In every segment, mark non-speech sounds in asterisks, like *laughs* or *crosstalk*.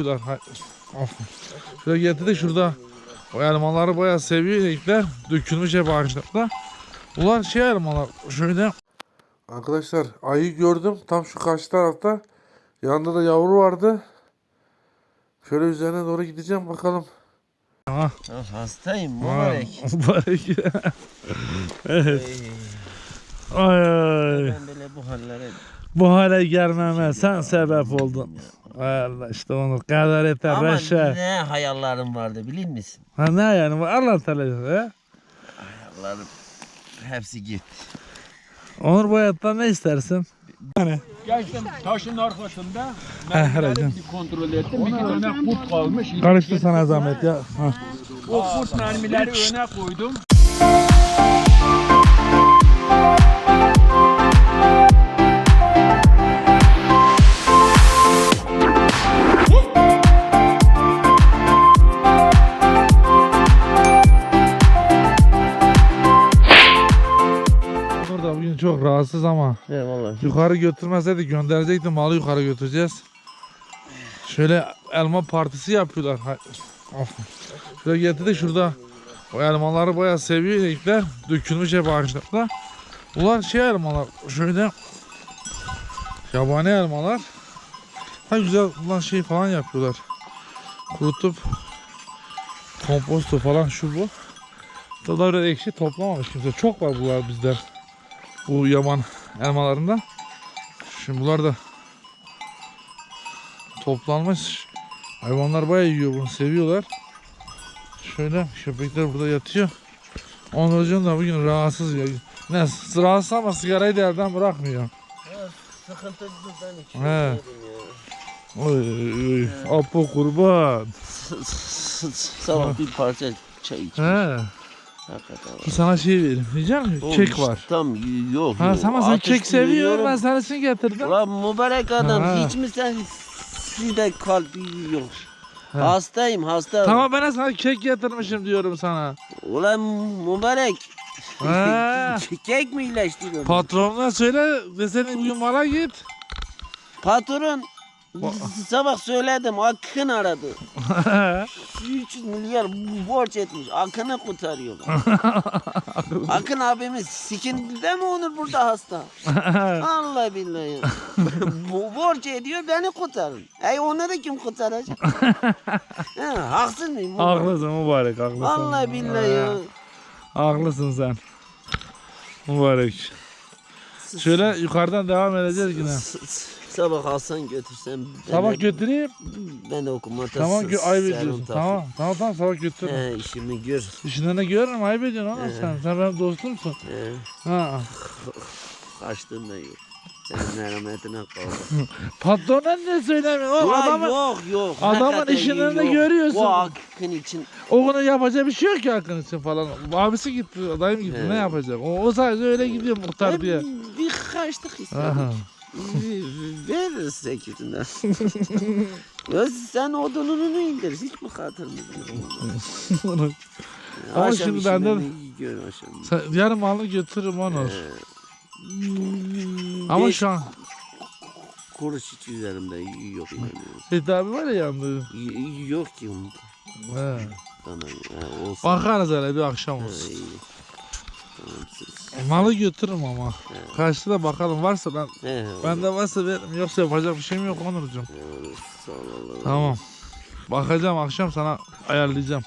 Şuradan, hay- Aferin. Şöyle getirdik şurada. O elmaları bayağı seviyor inekler. Dökülmüş hep ağaçlarda. Bunlar şey elmalar. Şöyle. Arkadaşlar ayı gördüm. Tam şu karşı tarafta. Yanında da yavru vardı. Şöyle üzerine doğru gideceğim bakalım. Aha. Ya hastayım Ha, mübarek. *laughs* Mübarek. evet. Ay ay. Ben böyle bu hallere Bu hale gelmeme sen sebep oldun. Allah işte onu kadar yeter Ama Reşe. ne hayallerim vardı biliyor musun? Ha ne yani Allah he? Hayallerim hepsi gitti. Onur bu hayatta ne istersin? Geçtim taşın arkasında. Recep. bir kontrol ettim. Bir tane kurt kalmış. Karıştı sana zahmet ya. Ha. O kurt mermileri öne koydum. Rahatsız ama Eyvallah. yukarı götürmezseydi gönderecektim malı yukarı götüreceğiz. Şöyle elma partisi yapıyorlar. Şöyle getirdik şurada. O elmaları bayağı seviyor inekler. Dökülmüş hep ağaçlarda. Bunlar şey elmalar. Şöyle yabani elmalar. Ha güzel bunlar şey falan yapıyorlar. Kurutup komposto falan şu bu. Tadı ekşi toplamamış kimse. Çok var bunlar bizde. Bu yaban elmalarında. Şimdi bunlar da toplanmış. Hayvanlar bayağı yiyor bunu seviyorlar. Şöyle köpekler burada yatıyor. Onurcuğum da bugün rahatsız ya. Ne rahatsız ama sigarayı da elden bırakmıyor. Sıkıntı bizden için. He. Oy oy apo kurban. *laughs* Sabah bir parça çay içmiş. He. Hakikaten. Sana şey vereyim. Yiyecek misin? Oğlum Kek var. Tam yok. Ha yok. sen sen kek seviyorsun ben sana için getirdim. Ulan mübarek adam Ha. hiç mi sen sizde kalbi yok? Ha. Hastayım hasta. Tamam ben de sana kek getirmişim diyorum sana. Ulan mübarek. Ha. *laughs* Kek mi iyileştiriyorsun? Patronuna söyle desene bugün bana git. Patron *laughs* sabah söyledim Akın aradı. *laughs* 300 milyar borç etmiş. Akın'ı kurtarıyorlar. *laughs* Akın abimiz sikinde mi olur burada hasta? Allah billahi. borç ediyor beni kurtarın. Ey onları kim kurtaracak? ha, haksız mıyım? haklısın mübarek haklısın. Allah billahi. Haklısın sen. Mübarek. Şöyle yukarıdan devam edeceğiz yine. Sabah alsan götürsen. ben Sabah de- götüreyim. Ben de okumata Tamam gö ayıp ediyorsun. Tamam tamam tamam sabah götür. He işimi gör. İşinden de görürüm ayıp ediyorsun He. sen. Sen benim dostumsun. He. Ha. Kaçtın da yok. Senin *laughs* merhametine kaldı. Patrona ne söylemiyorsun? O Ulan adamın, yok yok. adamın hakikaten işini de yok. görüyorsun. Bu hakkın için. o bunu yapacak bir şey yok ki hakkın için falan. Abisi gitti, dayım gitti. He. Ne yapacak? O, o sadece öyle gidiyor muhtar diye. Bir kaçtık işte. Aha. Veririz sekizine. ya sen odununu indir. Hiç mi hatırlamıyorsun? Ama Akşam şimdi benden-. Sen, yarın malı götürürüm onu. Hmm, Ama şu an kuruş hiç üzerimde yok inanıyorum. tedavi var ya yanında. Y- Yok ki onda. He. Tamam. Ha, olsun. Bakarız hele bir akşam olsun. iyi. Siz. Malı götürürüm ama. Kaçta da bakalım varsa ben He, bende varsa veririm yoksa yapacak bir şeyim yok Onurcuğum. olur. Sağ ol Allah'ım. Tamam. Bakacağım akşam sana ayarlayacağım.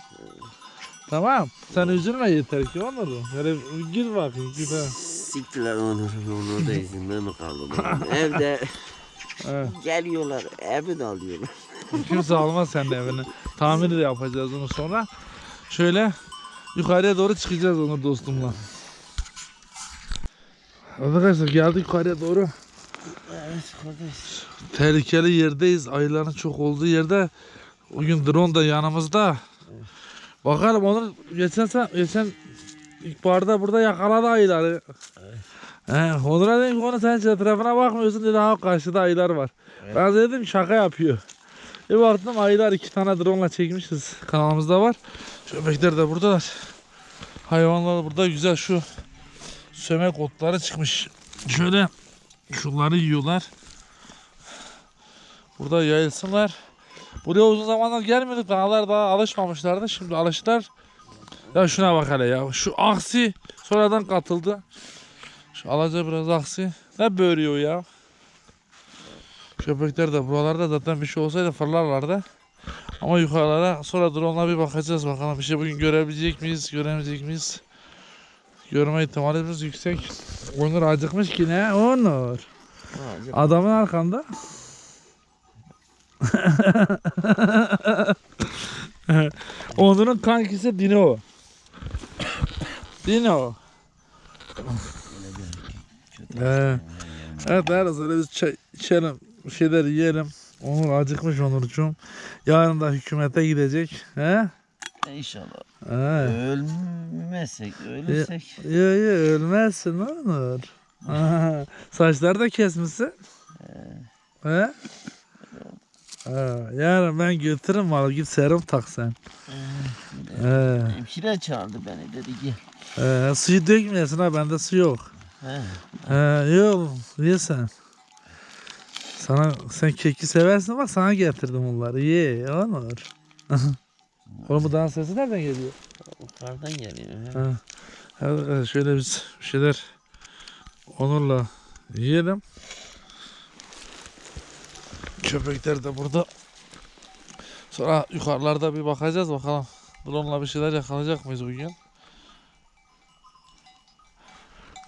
Tamam. Sen üzülme yeter ki Onur'um. Böyle gir bakayım gir ha. Siktiler onu. Onu da *laughs* izinden mi kaldım? Evde He. geliyorlar. Evi de alıyorlar. Kimse almaz senin evini. Tamir de yapacağız onu sonra. Şöyle yukarıya doğru çıkacağız Onur dostumla. Arkadaşlar geldik yukarıya doğru. Evet kardeş. Tehlikeli yerdeyiz. Ayıların çok olduğu yerde. Bugün drone da yanımızda. Bakalım onu geçen sen geçen ilkbaharda burada yakaladı ayıları. He, Onur'a dedim ki onu sen etrafına bakmıyorsun dedi ha karşıda ayılar var. Ben de dedim şaka yapıyor. Bir baktım ayılar iki tane drone ile çekmişiz kanalımızda var. Köpekler de buradalar. Hayvanlar burada güzel şu sömek otları çıkmış. Şöyle şunları yiyorlar. Burada yayılsınlar. Buraya uzun zamandır gelmiyorduk. Danalar daha alışmamışlardı. Şimdi alıştılar. Ya şuna bak hele ya. Şu aksi sonradan katıldı. Şu alaca biraz aksi. Ne böğürüyor ya. Köpekler de buralarda zaten bir şey olsaydı fırlarlardı. Ama yukarılara sonra drone'la bir bakacağız bakalım. Bir şey bugün görebilecek miyiz, göremeyecek miyiz? Görme ihtimalimiz yüksek. Onur acıkmış ki ne? Onur. Adamın arkanda. *laughs* Onur'un kankisi Dino. Dino. Ee, evet arasında biz çay içelim, bir şeyler yiyelim. Onur acıkmış Onurcuğum. Yarın da hükümete gidecek. He? İnşallah. He. Ölmezsek, ölürsek. Yo yo ölmezsin Onur. Aha, Saçları da kesmişsin. He? Ha, yarın ben götürürüm malı git serum tak sen. He. Hemşire çağırdı beni dedi gel. He, suyu dökmeyesin ha bende su yok. He. He, yok ye sen. Sana sen keki seversin bak sana getirdim bunları ye Onur. *laughs* Oğlum bu dans sesi nereden geliyor? Yukarıdan geliyor. Ha. Hadi şöyle biz bir şeyler Onur'la yiyelim. Köpekler de burada. Sonra yukarılarda bir bakacağız bakalım. Drone'la bir şeyler yakalayacak mıyız bugün?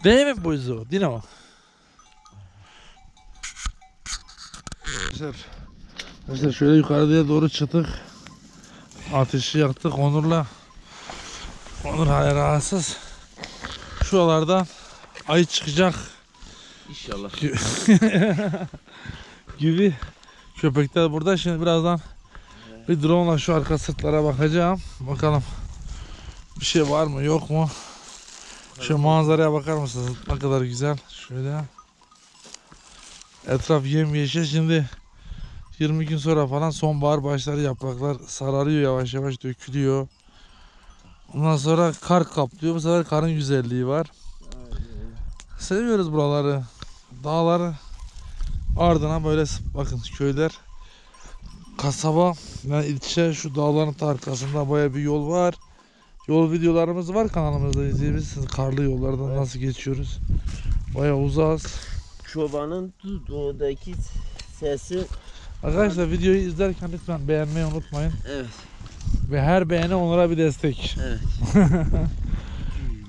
Değil mi? Dino. Arkadaşlar, arkadaşlar şöyle yukarıya doğru çıktık. Ateşi yaktık Onur'la. Onur hala rahatsız. Şuralardan ayı çıkacak İnşallah. *laughs* gibi köpekler burada. Şimdi birazdan bir drone ile şu arka sırtlara bakacağım. Bakalım bir şey var mı yok mu? Şu manzaraya bakar mısınız? Ne kadar güzel. Şöyle. Etraf yemyeşil. Şimdi 20 gün sonra falan sonbahar başları yapraklar sararıyor yavaş yavaş dökülüyor. Ondan sonra kar kaplıyor. Bu sefer karın güzelliği var. Seviyoruz buraları. Dağları ardına böyle bakın köyler kasaba yani ilçe şu dağların arkasında baya bir yol var. Yol videolarımız var kanalımızda izleyebilirsiniz. Karlı yollardan nasıl geçiyoruz. Baya uzağız. Çobanın doğudaki sesi. Arkadaşlar videoyu izlerken lütfen beğenmeyi unutmayın. Evet. Ve her beğeni onlara bir destek. Evet. *laughs*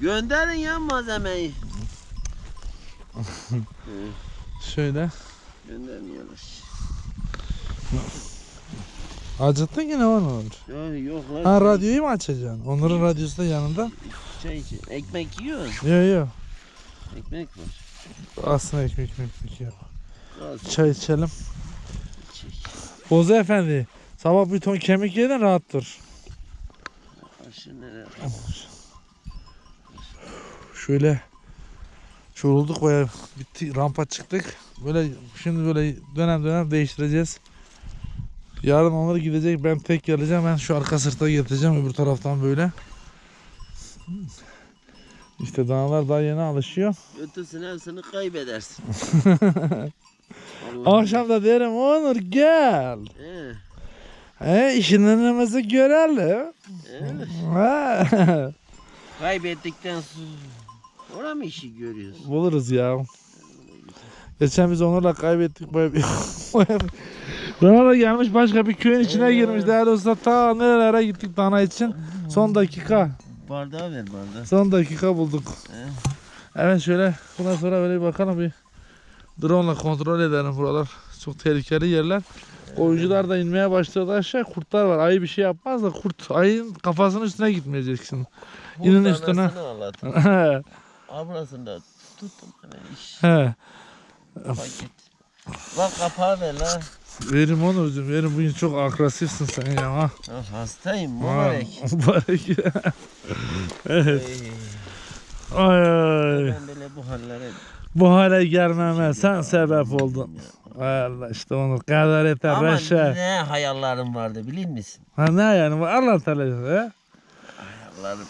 Gönderin ya malzemeyi. *laughs* Şöyle. Göndermiyorlar. Acıttın yine onu. Yok yok lan. Ha radyoyu mu açacaksın? Onların radyosu da yanında. Şey. Ekmek yiyor. Yok yok. Ekmek var. Aslında ekmek ekmek yok. Çay içelim. Boza efendi. Sabah bir ton kemik yedin rahat dur. Aşı nereye? Şöyle çorulduk baya bitti rampa çıktık. Böyle şimdi böyle dönem dönem değiştireceğiz. Yarın onları gidecek ben tek geleceğim ben şu arka sırta getireceğim öbür taraftan böyle. İşte danalar daha yeni alışıyor. Götürsün hepsini kaybedersin. *laughs* Allah. Akşam da derim Onur gel. He, He işinlerimizi görelim. He. *laughs* Kaybettikten sonra mı işi görüyorsun? Buluruz ya. Geçen biz Onur'la kaybettik. Böyle *laughs* bir... Bana da gelmiş başka bir köyün içine girmiş. Değerli usta ta nerelere gittik dana için. Son dakika. Bardağı ver bardağı. Son dakika bulduk. He. Evet şöyle bundan sonra böyle bir bakalım bir drone ile kontrol edelim buralar. Çok tehlikeli yerler. Oyuncular da inmeye başladı aşağı. Kurtlar var. Ayı bir şey yapmaz da kurt ayın kafasının üstüne gitmeyeceksin. İnin üstüne. *laughs* Abrasında tuttum hemen iş. He. Paket. Bak kapağı ver la. Verim Onurcuğum verim bugün çok agresifsin sen ya. Ha. Hastayım Ha, mübarek. Mübarek. *laughs* evet. Ay ay. Ben böyle bu hallere Bu hale gelmeme sen sebep oldun. Allah işte onu kadar yeter Ama Reşe. ne hayallerim vardı bilir misin? Ha ne yani Allah Teala. Hayallerim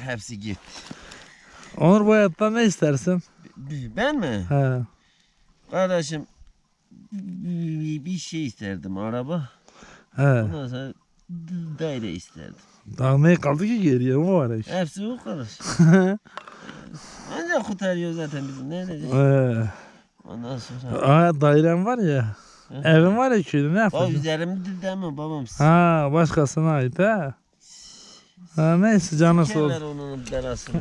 hepsi gitti. Onur bu hayatta ne istersin? Ben mi? He. Kardeşim bir, şey isterdim araba. He. Ondan sonra daire isterdim. Daha ne kaldı ki geriye iş? Hepsi o kadar. *laughs* Ancak kurtarıyor zaten bizi. Ne edeceğiz? Ee, Ondan sonra. aa, dairem var ya. Evim var ya köyde ne Baba yapacaksın? üzerimde de mi babam? Ha başkasına ait ha. Ha neyse canı sağ Sikerler olsun. onun belasını.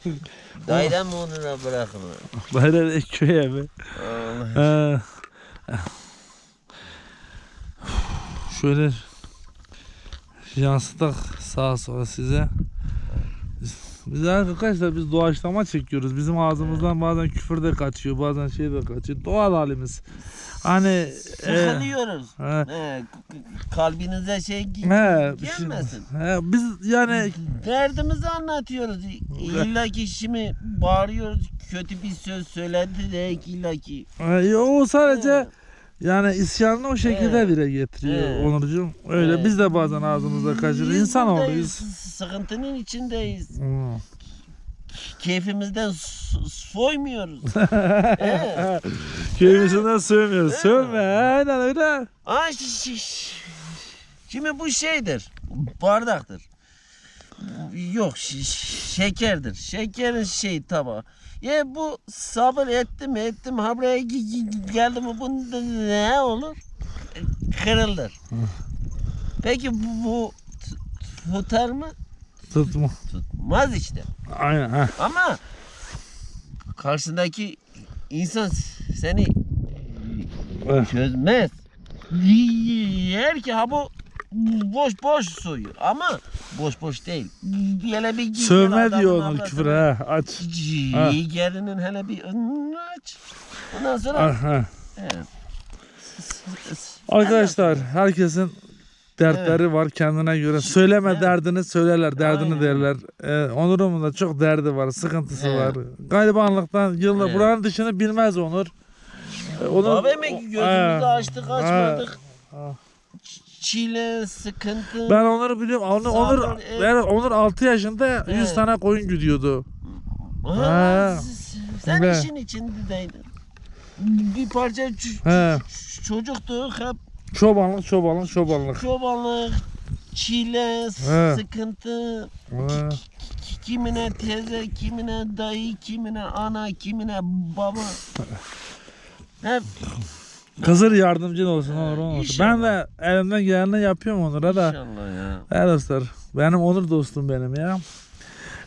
*laughs* Daire mi onuna bırakırlar? Daire de köy evi. Allah. Ha. Şöyle yansıtak sağa sola size. Biz arkadaşlar biz doğaçlama çekiyoruz. Bizim ağzımızdan bazen küfür de kaçıyor, bazen şey de kaçıyor. Doğal halimiz. Hani e, Sıkılıyoruz. k- k- kalbinize şey he, gelmesin. he, biz yani Derdimizi anlatıyoruz. İlla ki şimdi bağırıyoruz. Kötü bir söz söyledi de illa ki. e, o sadece He. Yani isyanını o şekilde Evet. dile getiriyor Evet. Onurcuğum. Öyle Evet. biz de bazen ağzımızda kaçırır. İnsan oluyoruz. Sıkıntının içindeyiz. Hmm. Keyfimizden so- soymuyoruz. *laughs* He. Köyümüzünden sövmüyoruz. Sövme. Aynen öyle. Ş- Şimdi bu şeydir. Bardaktır. Yok şekerdir. Şekerin şey tabağı. Ya bu sabır ettim ettim ha buraya gi- gi- geldi mi bunda ne olur? E, Kırılır. Peki bu, bu tutar mı? Tutma. Tutmaz işte. Aynen. Ha. Ama karşındaki insan seni çözmez. Yer ki ha bu boş boş soyuyor ama boş boş değil. Hele bir git Sövme diyor onun küfür ha. Aç. Ciğerinin hele bir aç. Ondan sonra Aha. evet. Arkadaşlar herkesin dertleri var kendine göre. Söyleme Evet. derdini söylerler, derdini Aynen. derler. Ee, Onur'un da çok derdi var, sıkıntısı Evet. var. Garibanlıktan yılda Evet. buranın dışını bilmez Onur. Ee, Onun, Abi mi gözümüzü açtık açmadık. Ha. Çile, sıkıntı. Ben Onur'u biliyorum. Onur, Onur, Sabır, evet. ben Onur 6 yaşında 100 Evet. tane koyun güdüyordu. Ha, Ha. Sen Be. işin içindeydin. Bir parça ç- He. ç- çocuktu hep Çobanlık, çobanlık, çobanlık. çobanlık, çile, He. sıkıntı, Ha. ki- kimine teyze, kimine dayı, kimine ana, kimine baba. Hep Kızır yardımcın olsun Onur. Onur. Ben İnşallah. de elimden geleni yapıyorum Onur'a da. inşallah ya. Evet dostlar. Benim Onur dostum benim ya.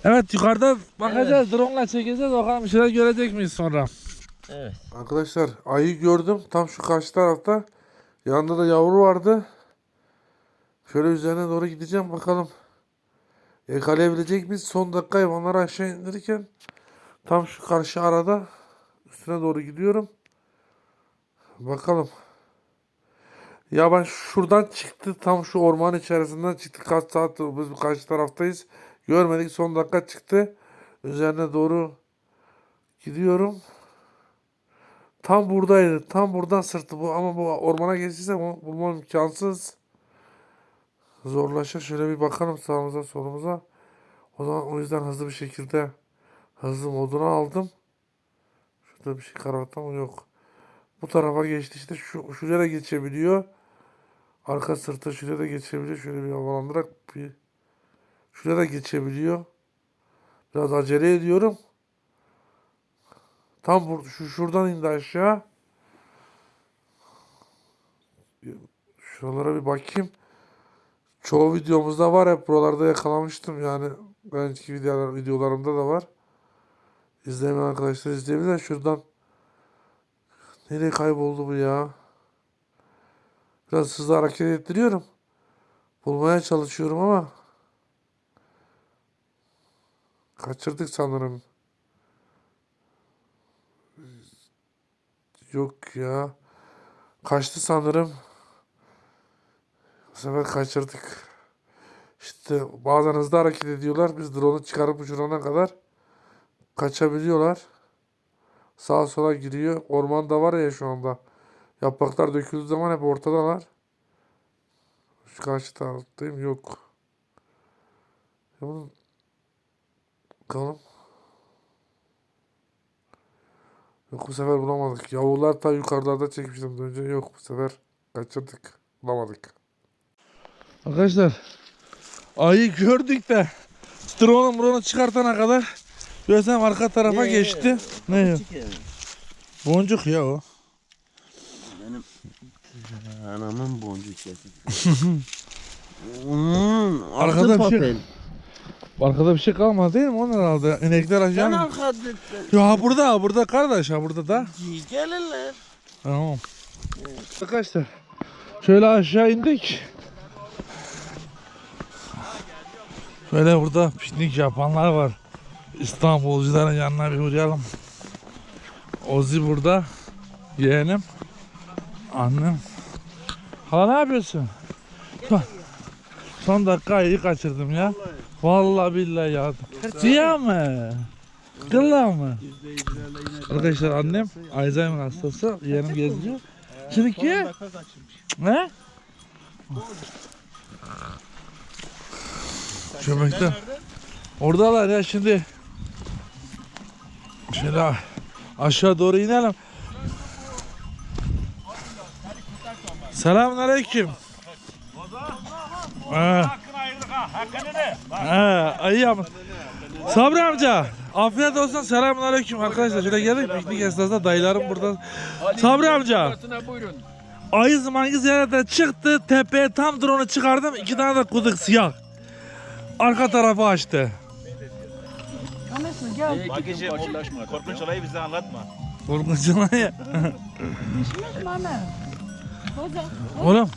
Evet yukarıda bakacağız. Drone'la çekeceğiz. Bakalım bir şeyler görecek miyiz sonra? Evet. Arkadaşlar ayı gördüm. Tam şu karşı tarafta. Yanında da yavru vardı. Şöyle üzerine doğru gideceğim bakalım. Yakalayabilecek miyiz? Son dakika hayvanları aşağı indirirken tam şu karşı arada üstüne doğru gidiyorum. Bakalım. Ya ben şuradan çıktı tam şu orman içerisinden çıktı kaç saat biz karşı taraftayız. Görmedik son dakika çıktı. Üzerine doğru gidiyorum. Tam buradaydı. Tam buradan sırtı bu ama bu ormana geçtiysem onu bulmam imkansız. Zorlaşır. Şöyle bir bakalım sağımıza solumuza. O zaman o yüzden hızlı bir şekilde hızlı moduna aldım. Şurada bir şey kararttı ama yok. Bu tarafa geçti işte şu şuraya da geçebiliyor. Arka sırtı şuraya da geçebiliyor. Şöyle bir havalandırarak bir şuraya da geçebiliyor. Biraz acele ediyorum. Tam burada şu şuradan indi aşağı. Şuralara bir bakayım. Çoğu videomuzda var hep buralarda yakalamıştım yani. Önceki videolar, videolarımda da var. İzlemeyen arkadaşlar izleyebilirler. Şuradan nereye kayboldu bu ya? Biraz hızlı hareket ettiriyorum. Bulmaya çalışıyorum ama kaçırdık sanırım. Yok ya. Kaçtı sanırım. Bu sefer kaçırdık. İşte bazen hızlı hareket ediyorlar. Biz drone'u çıkarıp uçurana kadar kaçabiliyorlar. Sağa sola giriyor. Ormanda var ya şu anda. Yapraklar döküldüğü zaman hep ortadalar. Şu karşı taraftayım. Yok. Ya bunu... Bakalım. Yok bu sefer bulamadık. Yavrular ta yukarılarda çekmiştim önce. Yok bu sefer kaçırdık. Bulamadık. Arkadaşlar ayı gördük de drone bunu çıkartana kadar görsem arka tarafa Ne? geçti. Ne ya? Boncuk ya o. Anamın boncuk sesi. *laughs* Hmm, Arkada altın bir şey- papel. Arkada bir şey kalmadı değil mi? Onun herhalde. İnekler Sen aşağı mı? arkada Ya ha burada ha burada kardeş ha burada da. gelirler. Tamam. Arkadaşlar şöyle aşağı indik. Şöyle burada piknik yapanlar var. İstanbulcuların yanına bir uğrayalım. Ozi burada. Yeğenim. Annem. Hala ne yapıyorsun? Son, son dakika ayı kaçırdım ya. Vallahi billahi ya. Ziya mı? Kılla mı? Arkadaşlar annem Alzheimer hastası. Yeğenim geziyor. Şimdi ki? Ne? Köpekler. Oradalar ya şimdi. Şöyle aşağı doğru inelim. Selamünaleyküm. Ha. Ha, ayı ama. Sabri amca. Afiyet olsun. Selamünaleyküm arkadaşlar. Şöyle geldik piknik esnasında dayılarım burada. Sabri amca. Arasına buyurun. Ayı zamanı ziyarete çıktı. Tepeye tam drone'u çıkardım. iki tane de kuduk siyah. Arka tarafı açtı. Bakıcı korkunç olayı bize anlatma. Korkunçlar ya. Oğlum.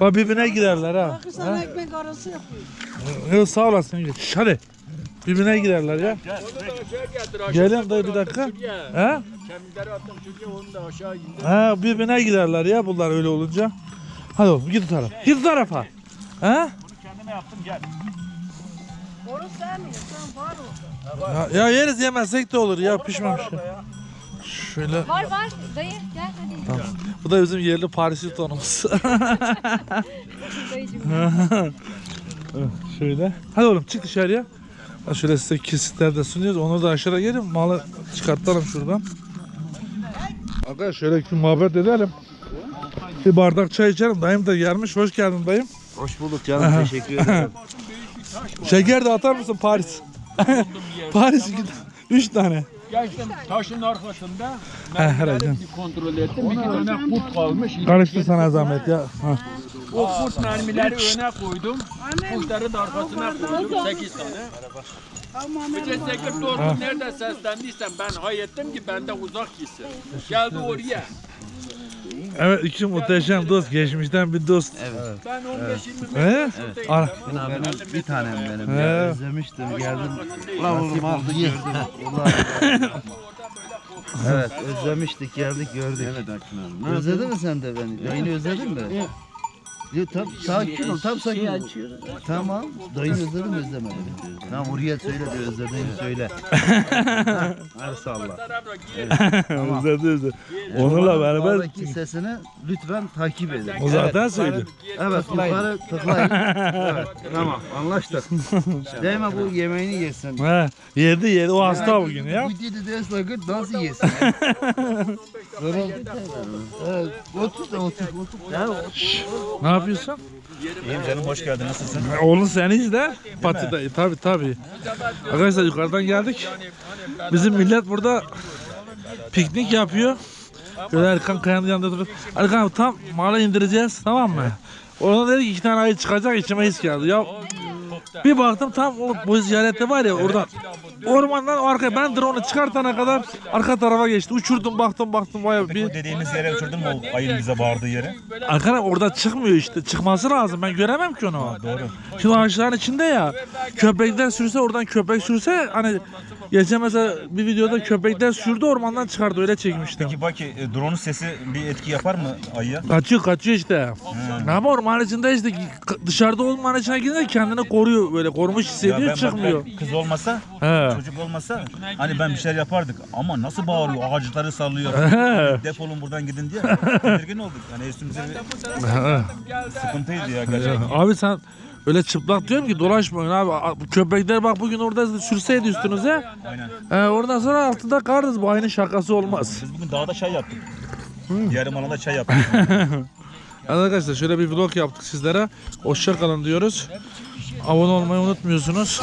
Bak birbirine girerler ha. Sana ekmek arası yapıyor. Yok sağ olasın. Hadi. Birbirine girerler ya. Gelin dayı bir dakika. He? Kemikleri attım çünkü onu da aşağı indir. Ha birbirine girerler ya bunlar öyle olunca. Hadi oğlum git o tarafa. Git o tarafa. He? Kendime yaptım gel. Oruç sevmiyor. Sen var orada. Ya, ya yeriz yemezsek de olur ya pişmemiş. Şöyle. Var var. Dayı gel hadi. Bu da bizim yerli Paris Hilton'umuz. Dayıcım. *laughs* *laughs* Şöyle. Hadi oğlum çık dışarıya. Ha şöyle size kesitler de sunuyoruz. Onu da aşağı gelin. Malı çıkartalım şuradan. Arkadaşlar şöyle bir muhabbet edelim. Bir bardak çay içelim. Dayım da gelmiş. Hoş geldin dayım. Hoş bulduk canım teşekkür ederim. *laughs* Şeker de atar mısın Paris? *laughs* Paris iki, üç tane. Geçtim taşın arkasında. herhalde. Bir kontrol ettim. İki tane kurt kalmış. Karıştı sana zahmet ya. Ha. O kurt mermileri öne koydum. Kurtları da arkasına koydum. Sekiz tane. Bir de sekir doğru nerede seslendiysem ben hay ettim ki benden uzak gitsin. Geldi oraya. Evet iki muhteşem dost. Geçmişten bir dost. Ben 15-20 He? Ara. benim bir tanem benim He. ya. Özlemiştim geldim. Ulan oğlum al ye. *laughs* Evet özlemiştik geldik gördük. Evet Akın abi. Özledin mi sen de beni? Dayını özledin mi? Yok tam sakin ol tam sakin ol. Tamam. Mi özlemedin mi? Tamam oraya söyle de özlediğini söyle. *laughs* Hadi salla. *laughs* Özledi özledi. Onunla beraber Oradaki sesini lütfen takip edin. o zaten söyledi. Evet yukarı tıklayın. evet, *laughs* tamam anlaştık. Değme bu yemeğini yesin. He, yedi yedi. O hasta bugün ya. Bu dedi de sakın nasıl yesin? evet, otur da otur. otur. Ya, Ne yapıyorsun? İyiyim canım hoş geldin nasılsın? Oğlun seni izle. Pati dayı. Tabi tabi. Arkadaşlar yukarıdan geldik. Bizim millet burada piknik yapıyor. Böyle Erkan Kaya'nın yanında durup. Erkan tam mala indireceğiz tamam mı? Ona dedi ki iki tane ayı çıkacak içime his geldi. Ya bir baktım tam o bu ziyarette var ya oradan ormandan arkaya ben drone'u çıkartana kadar arka tarafa geçti. Uçurdum baktım baktım baya bir dediğimiz yere uçurdun mu o ayın bize bağırdığı yere? Arkana orada çıkmıyor işte. Çıkması lazım. Ben göremem ki onu. Doğru. Şimdi ağaçların içinde ya. Köpekler sürse oradan köpek sürse hani geçen mesela bir videoda köpekler sürdü ormandan çıkardı öyle çekmiştim. Peki bak e, drone'un sesi bir etki yapar mı ayıya? Kaçıyor kaçıyor işte. Ama orman içinde işte dışarıda orman içine gidince kendini koruyor böyle korumuş hissediyor bak, çıkmıyor. ben kız olmasa, He. çocuk olmasa hani ben bir şeyler yapardık ama nasıl bağırıyor ağaçları sallıyor. He. Defolun buradan gidin diye tedirgin olduk. Yani üstümüze bir sıkıntıydı ya gerçekten. Abi sen öyle çıplak diyorum ki dolaşmayın abi. Köpekler bak bugün orada sürseydi üstünüze. Aynen. He, oradan sonra altında karız bu aynı şakası olmaz. Biz bugün dağda çay yaptık. Yarım alanda çay yaptık. *laughs* Arkadaşlar şöyle bir vlog yaptık sizlere. Hoşça kalın diyoruz. Abone olmayı unutmuyorsunuz.